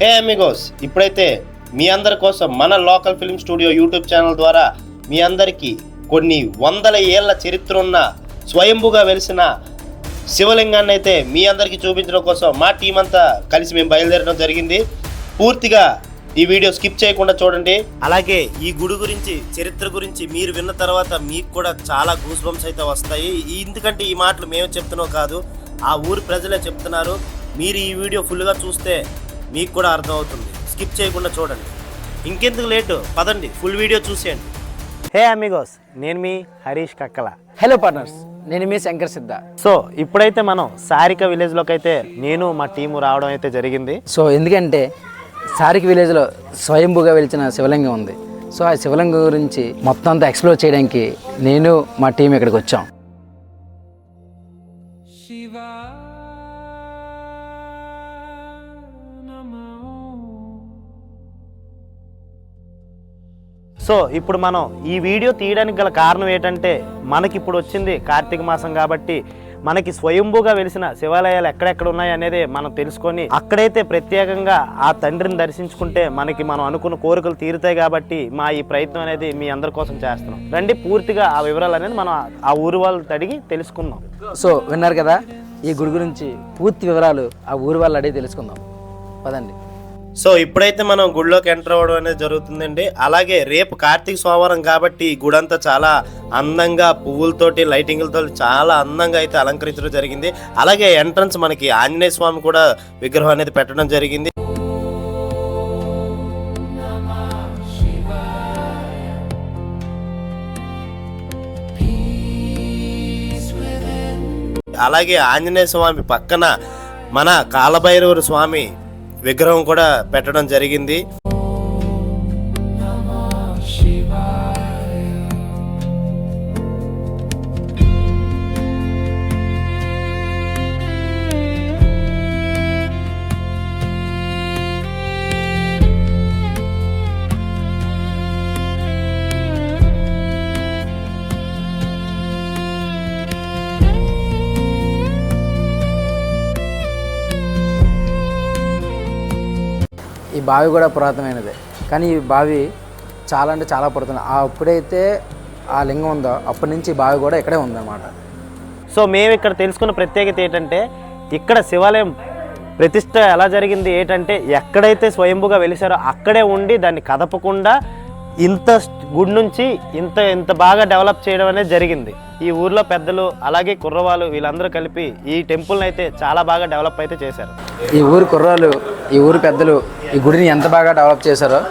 హే Amigos ఇప్పుడైతే మీ అందరి కోసం మన local film studio YouTube channel ద్వారా మీ అందరికీ కొన్ని వందల ఏళ్ళ చరిత్ర ఉన్న స్వయంభుగా వెలిసిన శివలింగాన్ని అయితే మీ అందరికీ చూపించడం కోసం మా టీం అంతా కలిసి మేము బయలుదేరడం జరిగింది. పూర్తిగా ఈ వీడియో స్కిప్ చేయకుండా చూడండి. అలాగే ఈ గుడి గురించి చరిత్ర గురించి మీరు విన్న తర్వాత మీకు కూడా చాలా గూస్ బంప్స్ అయితే వస్తాయి. ఎందుకంటే ఈ మాటలు మేము చెప్తున్నాం కాదు ఆ ఊరి ప్రజలే చెప్తున్నారు. మీరు ఈ వీడియో ఫుల్గా చూస్తే మీకు కూడా అర్థమవుతుంది. స్కిప్ చేయకుండా చూడండి. ఇంకెందుకు లేటు? పదండి ఫుల్ వీడియో చూసేయండి. Hey amigos. నేను మీ హరీష్ కక్కల. హలో పార్ట్నర్స్ నేను మీ శంకర్ సిద్ధ. సో ఇప్పుడైతే మనం సారిక విలేజ్లోకి అయితే నేను మా టీము రావడం అయితే జరిగింది. సో ఎందుకంటే సారికి విలేజ్లో స్వయంభూగా వెలిచిన శివలింగం ఉంది. సో ఆ శివలింగం గురించి మొత్తం అంతా ఎక్స్ప్లోర్ చేయడానికి నేను మా టీం ఇక్కడికి వచ్చాం. సో ఇప్పుడు మనం ఈ వీడియో తీయడానికి గల కారణం ఏంటంటే మనకి ఇప్పుడు వచ్చింది కార్తీక మాసం కాబట్టి మనకి స్వయంభూగా వెలిసిన శివాలయాలు ఎక్కడెక్కడ ఉన్నాయి అనేది మనం తెలుసుకొని అక్కడైతే ప్రత్యేకంగా ఆ తండ్రిని దర్శించుకుంటే మనకి మనం అనుకున్న కోరికలు తీరుతాయి కాబట్టి మా ఈ ప్రయత్నం అనేది మీ అందరి కోసం చేస్తున్నాం. రండి పూర్తిగా ఆ వివరాలు అనేది మనం ఆ ఊరి వాళ్ళతో అడిగి తెలుసుకుందాం. సో విన్నారు కదా ఈ గుడి గురించి పూర్తి వివరాలు ఆ ఊరి వాళ్ళు అడిగి తెలుసుకుందాం. పదండి. సో ఇప్పుడైతే మనం గుడిలోకి ఎంటర్ అవ్వడం అనేది జరుగుతుందండి. అలాగే రేపు కార్తీక సోమవారం కాబట్టి ఈ గుడి అంతా చాలా అందంగా పువ్వులతోటి లైటింగ్లతో చాలా అందంగా అయితే అలంకరించడం జరిగింది. అలాగే ఎంట్రన్స్ మనకి ఆంజనేయ స్వామి కూడా విగ్రహం అనేది పెట్టడం జరిగింది. అలాగే ఆంజనేయ స్వామి పక్కన మన కాలభైరవుడు స్వామి విగ్రహం కూడా పెట్టడం జరిగింది. ఈ బావి కూడా పురాతనమైనదే. కానీ ఈ బావి చాలా అంటే చాలా పురాతన. ఆ అప్పుడైతే ఆ లింగం ఉందో అప్పటి నుంచి ఈ బావి కూడా ఇక్కడే ఉందన్నమాట. సో మేము ఇక్కడ తెలుసుకున్న ప్రత్యేకత ఏంటంటే ఇక్కడ శివాలయం ప్రతిష్ట ఎలా జరిగింది ఏంటంటే ఎక్కడైతే స్వయంభుగా వెలిసారో అక్కడే ఉండి దాన్ని కదపకుండా ఇంత గుడి నుంచి ఇంత ఇంత బాగా డెవలప్ చేయడం అనేది జరిగింది. ఈ ఊర్లో పెద్దలు అలాగే కుర్రవాళ్ళు వీళ్ళందరూ కలిపి ఈ టెంపుల్ని అయితే చాలా బాగా డెవలప్ అయితే చేశారు. ఈ ఊరి కుర్రాలు ఈ ఊరి పెద్దలు ఈ గుడిని ఎంత బాగా డెవలప్ చేశారో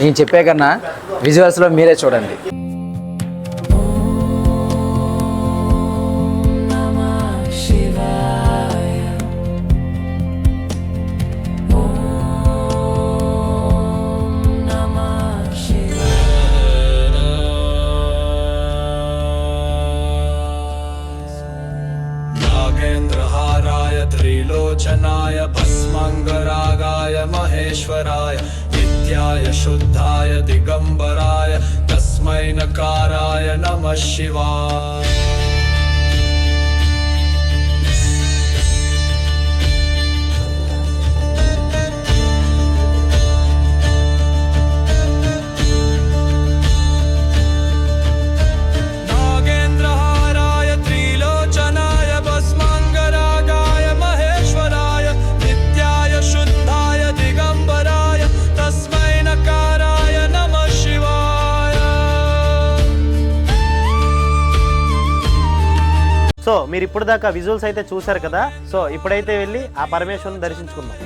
నేను చెప్పే కన్నా విజువల్స్లో మీరే చూడండి नागेन्द्रहाराय त्रिलोचनाय भस्मङ्गरागाय महेश्वराय नित्याय शुद्धाय दिगम्बराय तस्मै नकाराय नमः शिवाय మీరు ఇప్పుడు దాకా విజువల్స్ అయితే చూశారు కదా సో ఇప్పుడైతే వెళ్ళి ఆ పరమేశ్వరుని దర్శించుకుందాం.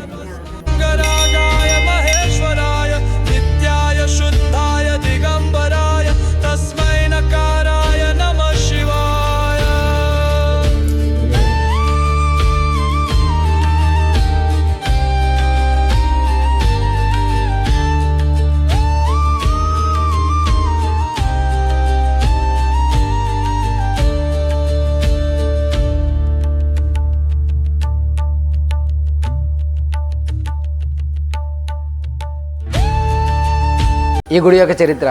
ఈ గుడి యొక్క చరిత్ర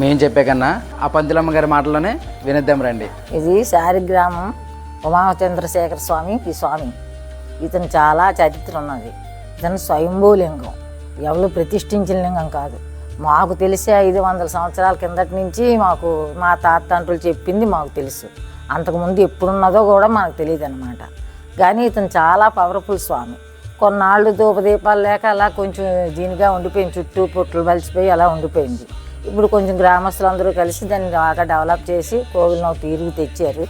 మేము చెప్పే కన్నా ఆ పంతులమ్మ గారి మాటలోనే వినిద్దాం రండి. ఇది శాలిగ్రామం ఉమాచంద్రశేఖర స్వామి ఈ స్వామి. ఇతను చాలా చరిత్ర ఉన్నది ఇతను స్వయంభూలింగం ఎవరు ప్రతిష్ఠించిన లింగం కాదు. మాకు తెలిసి ఐదు వందల సంవత్సరాల కిందటి నుంచి మాకు మా తాత తండ్రులు చెప్పింది మాకు తెలుసు. అంతకుముందు ఎప్పుడున్నదో కూడా మనకు తెలియదు అనమాట కానీ ఇతను చాలా పవర్ఫుల్ స్వామి. కొన్నాళ్ళు ధూపదీపాలు లేక అలా కొంచెం దీనిగా ఉండిపోయింది. చుట్టూ పుట్లు బలిసిపోయి అలా ఉండిపోయింది. ఇప్పుడు కొంచెం గ్రామస్తులందరూ కలిసి దాన్ని బాగా డెవలప్ చేసి కోవిలను తీరుగు తెచ్చారు.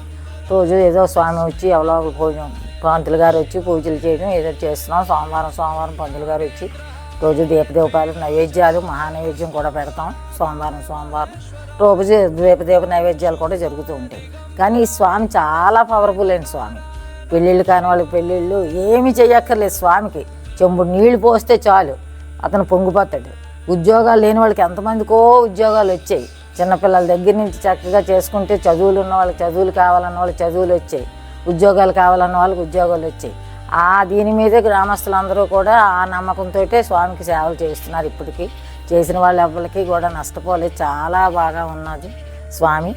రోజు ఏదో స్వామి వచ్చి ఎవరో కొంచెం పంతులు గారు వచ్చి పూజలు చేయడం ఏదో చేస్తున్నాం. సోమవారం సోమవారం పంతులు గారు వచ్చి రోజు దీపదీపాలు నైవేద్యాలు మహానైవేద్యం కూడా పెడతాం. సోమవారం సోమవారం రోజు దీపదీప నైవేద్యాలు కూడా జరుగుతూ ఉంటాయి. కానీ ఈ స్వామి చాలా పవర్ఫుల్ అయిన స్వామి. పెళ్ళిళ్ళు కాని వాళ్ళకి పెళ్ళిళ్ళు ఏమి చేయక్కర్లేదు స్వామికి. చెంబు నీళ్ళు పోస్తే చాలు. అతను పొంగిపోతాడు. ఉద్యోగాలు లేని వాళ్ళకి ఎంతమందికో ఉద్యోగాలు వచ్చాయి. చిన్నపిల్లల దగ్గర నుంచి చక్కగా చేసుకుంటే చదువులు ఉన్న వాళ్ళకి చదువులు కావాలన్న వాళ్ళకి చదువులు వచ్చాయి. ఉద్యోగాలు కావాలన్న వాళ్ళకి ఉద్యోగాలు వచ్చాయి. ఆ దీని మీదే గ్రామస్తులందరూ కూడా ఆ నమ్మకంతో స్వామికి సేవలు చేస్తున్నారు ఇప్పటికీ. చేసిన వాళ్ళెవ్వరికి కూడా నష్టపోలేదు. చాలా బాగా ఉన్నది స్వామి.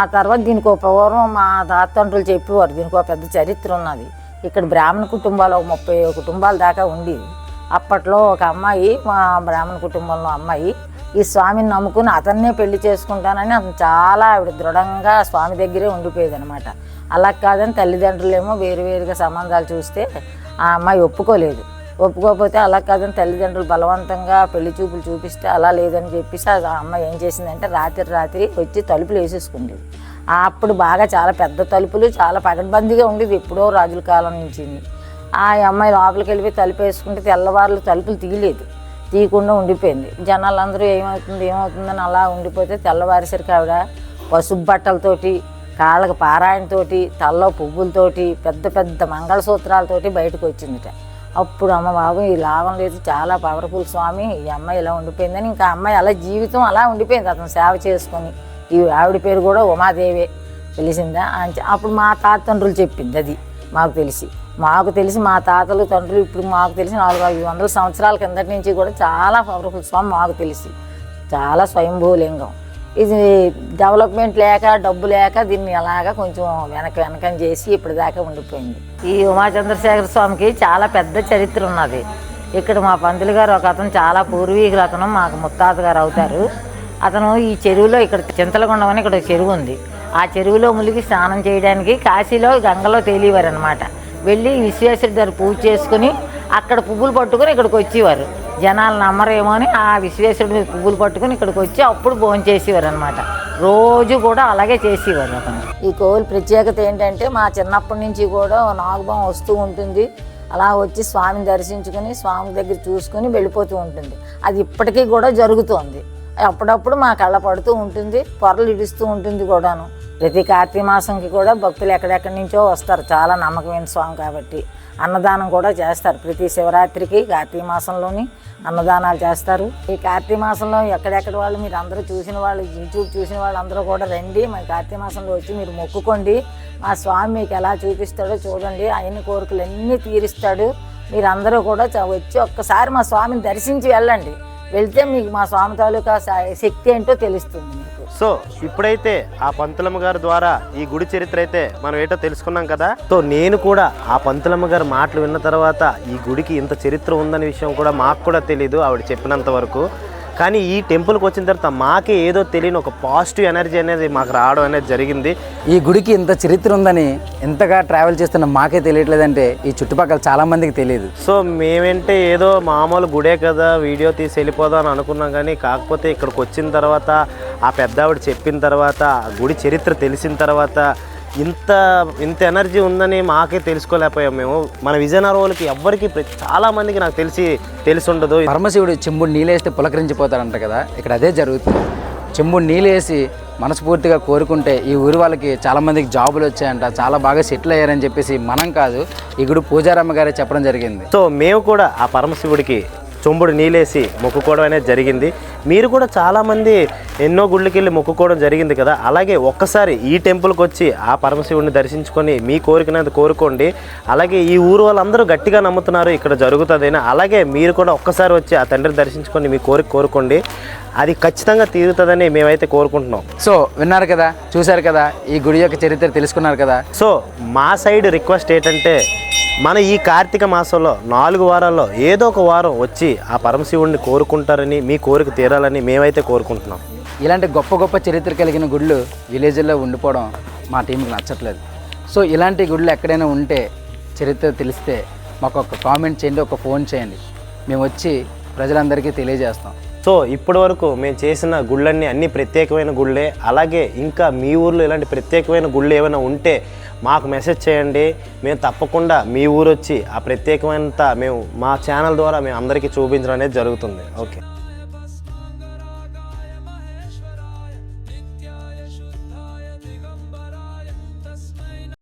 ఆ తర్వాత దీనికి ఒక పూర్వం మా తాతండ్రులు చెప్పేవారు. దీనికి ఒక పెద్ద చరిత్ర ఉన్నది. ఇక్కడ బ్రాహ్మణ కుటుంబాలు ఒక ముప్పై కుటుంబాల దాకా ఉండేవి. అప్పట్లో ఒక అమ్మాయి మా బ్రాహ్మణ కుటుంబంలో అమ్మాయి ఈ స్వామిని నమ్ముకుని అతన్నే పెళ్ళి చేసుకుంటానని అతను చాలా ఆవిడ దృఢంగా స్వామి దగ్గరే ఉండిపోయేది అనమాట అలా కాదని తల్లిదండ్రులేమో వేరువేరుగా సంబంధాలు చూస్తే ఆ అమ్మాయి ఒప్పుకోలేదు. ఒప్పుకోకపోతే అలా కాదని తల్లిదండ్రులు బలవంతంగా పెళ్ళి చూపులు చూపిస్తే అలా లేదని చెప్పేసి ఆ అమ్మాయి ఏం చేసిందంటే రాత్రి రాత్రి వచ్చి తలుపులు వేసేసుకుండేది. అప్పుడు బాగా చాలా పెద్ద తలుపులు చాలా పగడ్బందీగా ఉండేది ఎప్పుడో రాజుల కాలం నుంచి ఆ అమ్మాయి లోపలికి వెళ్ళిపోయి తలుపు వేసుకుంటే తెల్లవారులు తలుపులు తీయలేదు. తీయకుండా ఉండిపోయింది. జనాలందరూ ఏమవుతుంది ఏమవుతుందని అలా ఉండిపోతే తెల్లవారేసరికి ఆవిడ పసుపు బట్టలతోటి కాళ్ళకి పారాయణతోటి తలలో పువ్వులతోటి పెద్ద పెద్ద మంగళసూత్రాలతోటి బయటకు వచ్చిందిట. అప్పుడు అమ్మ బాబు ఈ లాభం లేదు చాలా పవర్ఫుల్ స్వామి ఈ అమ్మాయి ఇలా ఉండిపోయిందని. ఇంకా అమ్మాయి అలా జీవితం అలా ఉండిపోయింది అతను సేవ చేసుకొని. ఈ ఆవిడ పేరు కూడా ఉమాదేవే. తెలిసిందా? అని అప్పుడు మా తాత తండ్రులు చెప్పింది అది మాకు తెలిసి. మాకు తెలిసి మా తాతలు తండ్రులు ఇప్పుడు మాకు తెలిసి నాలుగు ఐదు వందల సంవత్సరాల కిందటి నుంచి కూడా చాలా పవర్ఫుల్ స్వామి మాకు తెలిసి. చాలా స్వయంభూలింగం. ఇది డెవలప్మెంట్ లేక డబ్బు లేక దీన్ని అలాగా కొంచెం వెనక వెనకం చేసి ఇప్పటిదాకా ఉండిపోయింది. ఈ ఉమాచంద్రశేఖర స్వామికి చాలా పెద్ద చరిత్ర ఉన్నది. ఇక్కడ మా పంతులు గారు ఒక అతను చాలా పూర్వీకులు అతను మాకు ముత్తాత గారు అవుతారు. అతను ఈ చెరువులో ఇక్కడ చింతలగొండం అని ఇక్కడ చెరువు ఉంది. ఆ చెరువులో ములిగి స్నానం చేయడానికి కాశీలో గంగలో తేలివారు అనమాట వెళ్ళి విశ్వేశ్వరుడి గారు పూజ చేసుకుని అక్కడ పువ్వులు పట్టుకొని ఇక్కడికి వచ్చేవారు. జనాలు నమ్మరేమో అని ఆ విశ్వేశ్వరుడి మీద పువ్వులు పట్టుకొని ఇక్కడికి వచ్చి అప్పుడు భోజనం చేసేవారు అనమాట రోజు కూడా అలాగే చేసేవారు అతను. ఈ కోవిల్ ప్రత్యేకత ఏంటంటే మా చిన్నప్పటి నుంచి కూడా నాగభం వస్తూ ఉంటుంది. అలా వచ్చి స్వామిని దర్శించుకుని స్వామి దగ్గర చూసుకుని వెళ్ళిపోతూ ఉంటుంది. అది ఇప్పటికీ కూడా జరుగుతోంది. అప్పుడప్పుడు మా కళ్ళ పడుతూ ఉంటుంది పొరలు ఇడుస్తూ ఉంటుంది కూడాను. ప్రతి కార్తీక మాసంకి కూడా భక్తులు ఎక్కడెక్కడి నుంచో వస్తారు. చాలా నమ్మకమైన స్వామి కాబట్టి అన్నదానం కూడా చేస్తారు. ప్రతి శివరాత్రికి కార్తీక మాసంలోని అన్నదానాలు చేస్తారు. ఈ కార్తీక మాసంలో ఎక్కడెక్కడ వాళ్ళు మీరు అందరూ చూసిన వాళ్ళు యూట్యూబ్ చూసిన వాళ్ళు అందరూ కూడా రండి. మా కార్తీక మాసంలో వచ్చి మీరు మొక్కుకోండి. మా స్వామి మీకు ఎలా చూపిస్తాడో చూడండి. ఆయన కోరికలు అన్నీ తీరుస్తాడు. మీరందరూ కూడా చ- వచ్చి ఒక్కసారి మా స్వామిని దర్శించి వెళ్ళండి. వెళ్తే మీకు మా స్వామి తాలూకా శక్తి ఏంటో తెలుస్తుంది మీకు. సో ఇప్పుడైతే ఆ పంతులమ్మ గారి ద్వారా ఈ గుడి చరిత్ర అయితే మనం ఏటో తెలుసుకున్నాం కదా? సో నేను కూడా ఆ పంతులమ్మ గారి మాటలు విన్న తర్వాత ఈ గుడికి ఇంత చరిత్ర ఉందనే విషయం కూడా మాకు కూడా తెలియదు ఆవిడ చెప్పినంత వరకు. కానీ ఈ టెంపుల్కి వచ్చిన తర్వాత మాకే ఏదో తెలియని ఒక పాజిటివ్ ఎనర్జీ అనేది మాకు రావడం అనేది జరిగింది. ఈ గుడికి ఇంత చరిత్ర ఉందని ఎంతగా ట్రావెల్ చేస్తున్న మాకే తెలియట్లేదంటే ఈ చుట్టుపక్కల చాలా మందికి తెలియదు. సో మేమేంటే ఏదో మామూలు గుడే కదా వీడియో తీసి వెళ్ళిపోదాం అని అనుకున్నాం కానీ కాకపోతే ఇక్కడికి వచ్చిన తర్వాత ఆ పెద్ద ఆవిడ చెప్పిన తర్వాత ఆ గుడి చరిత్ర తెలిసిన తర్వాత ఇంత ఇంత ఎనర్జీ ఉందని మాకే తెలుసుకోలేకపోయాం మేము. మన విజయనగరం వాళ్ళకి ఎవ్వరికి చాలా మందికి నాకు తెలిసి తెలిసి ఉండదు పరమశివుడు చెంబుడు నీళ్ళేస్తే పులకరించిపోతాడంట కదా. ఇక్కడ అదే జరుగుతుంది. చెంబుడు నీళ్ళేసి మనస్ఫూర్తిగా కోరుకుంటే ఈ ఊరి వాళ్ళకి చాలా మందికి జాబులు వచ్చాయంట. చాలా బాగా సెటిల్ అయ్యారని చెప్పేసి మనం కాదు ఈ గుడి పూజారమ్మ గారే చెప్పడం జరిగింది. సో మేము కూడా ఆ పరమశివుడికి చొంబుడు నీలేసి మొక్కుకోవడం అనేది జరిగింది. మీరు కూడా చాలామంది ఎన్నో గుళ్ళకి వెళ్ళి మొక్కుకోవడం జరిగింది కదా? అలాగే ఒక్కసారి ఈ టెంపుల్కి వచ్చి ఆ పరమశివుడిని దర్శించుకొని మీ కోరికనేది కోరుకోండి. అలాగే ఈ ఊరు వాళ్ళందరూ గట్టిగా నమ్ముతున్నారు ఇక్కడ జరుగుతుందని? అలాగే మీరు కూడా ఒక్కసారి వచ్చి ఆ తండ్రిని దర్శించుకొని మీ కోరిక కోరుకోండి. అది ఖచ్చితంగా తీరుతుందని మేమైతే కోరుకుంటున్నాం. సో విన్నారు కదా? చూశారు కదా? ఈ గుడి యొక్క చరిత్ర తెలుసుకున్నారు కదా? సో మా సైడ్ రిక్వెస్ట్ ఏంటంటే మన ఈ కార్తీక మాసంలో నాలుగు వారాల్లో ఏదో ఒక వారం వచ్చి ఆ పరమశివుడిని కోరుకుంటారని మీ కోరిక తీరాలని మేమైతే కోరుకుంటున్నాం. ఇలాంటి గొప్ప గొప్ప చరిత్ర కలిగిన గుళ్ళు విలేజ్లో ఉండిపోవడం మా టీంకి నచ్చట్లేదు. సో ఇలాంటి గుళ్ళు ఎక్కడైనా ఉంటే చరిత్ర తెలిస్తే మాకు ఒక కామెంట్ చేయండి ఒక ఫోన్ చేయండి. మేము వచ్చి ప్రజలందరికీ తెలియజేస్తాం. సో ఇప్పటి వరకు మేము చేసిన గుళ్ళన్నీ అన్ని ప్రత్యేకమైన గుళ్ళే. అలాగే ఇంకా మీ ఊర్లో ఇలాంటి ప్రత్యేకమైన గుళ్ళు ఏమైనా ఉంటే మాకు మెసేజ్ చేయండి. మేము తప్పకుండా మీ ఊరు వచ్చి ఆ ప్రత్యేకమైన మేము మా ఛానల్ ద్వారా మేము అందరికీ చూపించడం అనేది జరుగుతుంది. ఓకే.